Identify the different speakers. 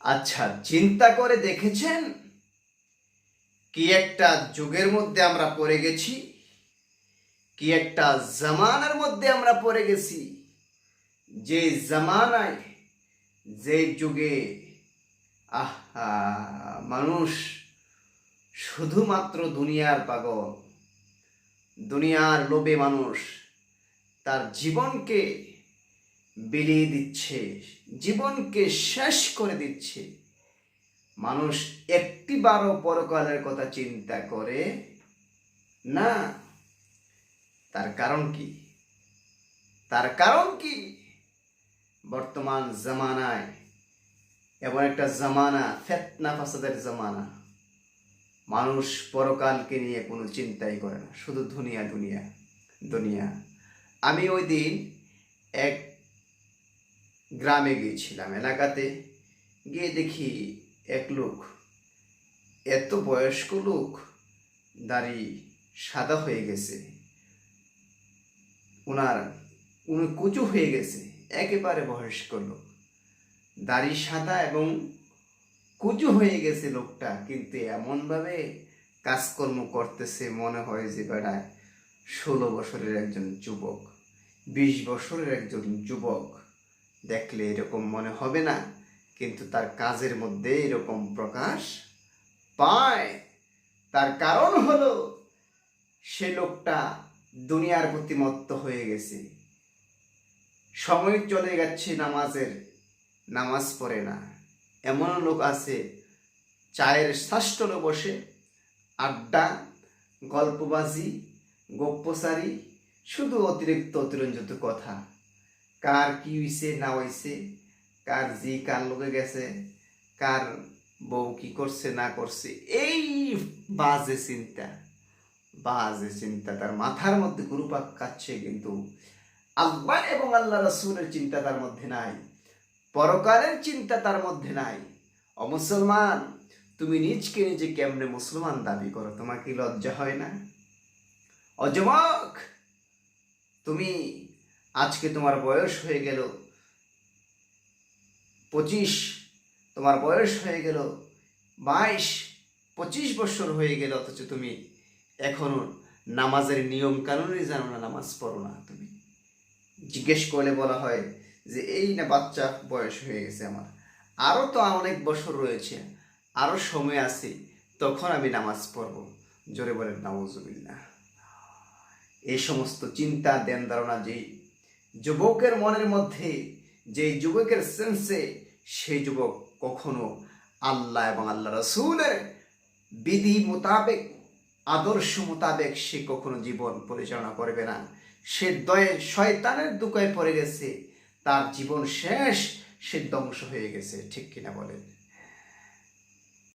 Speaker 1: আচ্ছা চিন্তা করে দেখেছেন? কি একটা যুগের মধ্যে আমরা পড়ে গেছি? কি একটা জামানার মধ্যে আমরা পড়ে গেছি? যে জামানায়, যে যুগে, আহা, মানুষ শুধুমাত্র দুনিয়ার পাগল, দুনিয়ার লোভে মানুষ, তার জীবনকে বিলিয়ে দিচ্ছে, জীবনকে শেষ করে দিচ্ছে। মানুষ একটি বারো পরকালের কথা চিন্তা করে না। তার কারণ কি? তার কারণ কি? বর্তমান জামানায় এমন একটা জামানা, ফেতনা ফাসাদের জামানা। মানুষ পরকালকে নিয়ে কোনো চিন্তাই করে না, শুধু দুনিয়া দুনিয়া দুনিয়া। আমি ওই দিন এক গ্রামে গিয়েছিলাম, এলাকাতে। গিয়ে দেখি এক লোক, এত বয়স্ক লোক, দাড়ি সাদা হয়ে গেছে। ওনার উনি কুচু হয়ে গেছে, একেবারে বয়স্ক লোক। দাড়ি সাদা এবং কুচু হয়ে গেছে লোকটা, কিন্তু এমনভাবে কাজকর্ম করতেছে মনে হয় যে বেড়ায় ষোলো বছরের একজন যুবক, বিশ বছরের একজন যুবক। দেখলে এরকম মনে হবে না, কিন্তু তার কাজের মধ্যে এরকম প্রকাশ পায়। তার কারণ হলো, সে লোকটা দুনিয়ার প্রতি মত্ত হয়ে গেছে। সময় চলে যাচ্ছে, নামাজের, নামাজ পড়ে না। এমন লোক আছে, চায়ের শাস্তলে বসে, আড্ডা, গল্পবাজি গপ্পসারি শুধু অতিরিক্ত অতিরঞ্জিত কথা। কার কি হইছে, না হইছে, কার জি কার লোকে গেছে, কার বউ কি করছে, না করছে, এই বাজে চিন্তা বাজে চিন্তা। তার মাথার মধ্যে গুরুপাক কাচ্ছে কিন্তু আল্লাহ এবং আল্লাহ রসুলের চিন্তা তার মধ্যে নাই, পরকালের চিন্তা তার মধ্যে নাই। ও মুসলমান, তুমি নিজকে নিজে কেমনে মুসলমান দাবি করো? তোমার কি লজ্জা হয় না? অজমক তুমি আজকে তোমার বয়স হয়ে গেল। পঁচিশ, তোমার বয়স হয়ে গেল। বাইশ, পঁচিশ বছর হয়ে গেল অথচ তুমি এখনও নামাজের নিয়ম কানুনই জানো না, নামাজ পড়ো না তুমি। জিজ্ঞেস করলে বলা হয় যে, এই না বাচ্চা বয়স হয়ে গেছে আমার। আরও তো অনেক বছর রয়েছে আরও সময় আছে, তখন আমি নামাজ পড়ব। জোরে বলেন, নাউজুবিল্লাহ। এই সমস্ত চিন্তা দেন ধারণা যে যুবকের মনের মধ্যে যে যুবকের সেন্সে সেই যুবক কখনো আল্লাহ এবং আল্লাহ রসুলের বিধি মোতাবেক, আদর্শ মোতাবেক সে কখনো জীবন পরিচালনা করবে না। সে দয়ে, শয়তানের দুকায় পড়ে গেছে, তার জীবন শেষ, সে ধ্বংস হয়ে গেছে। ঠিক কিনা বলেন?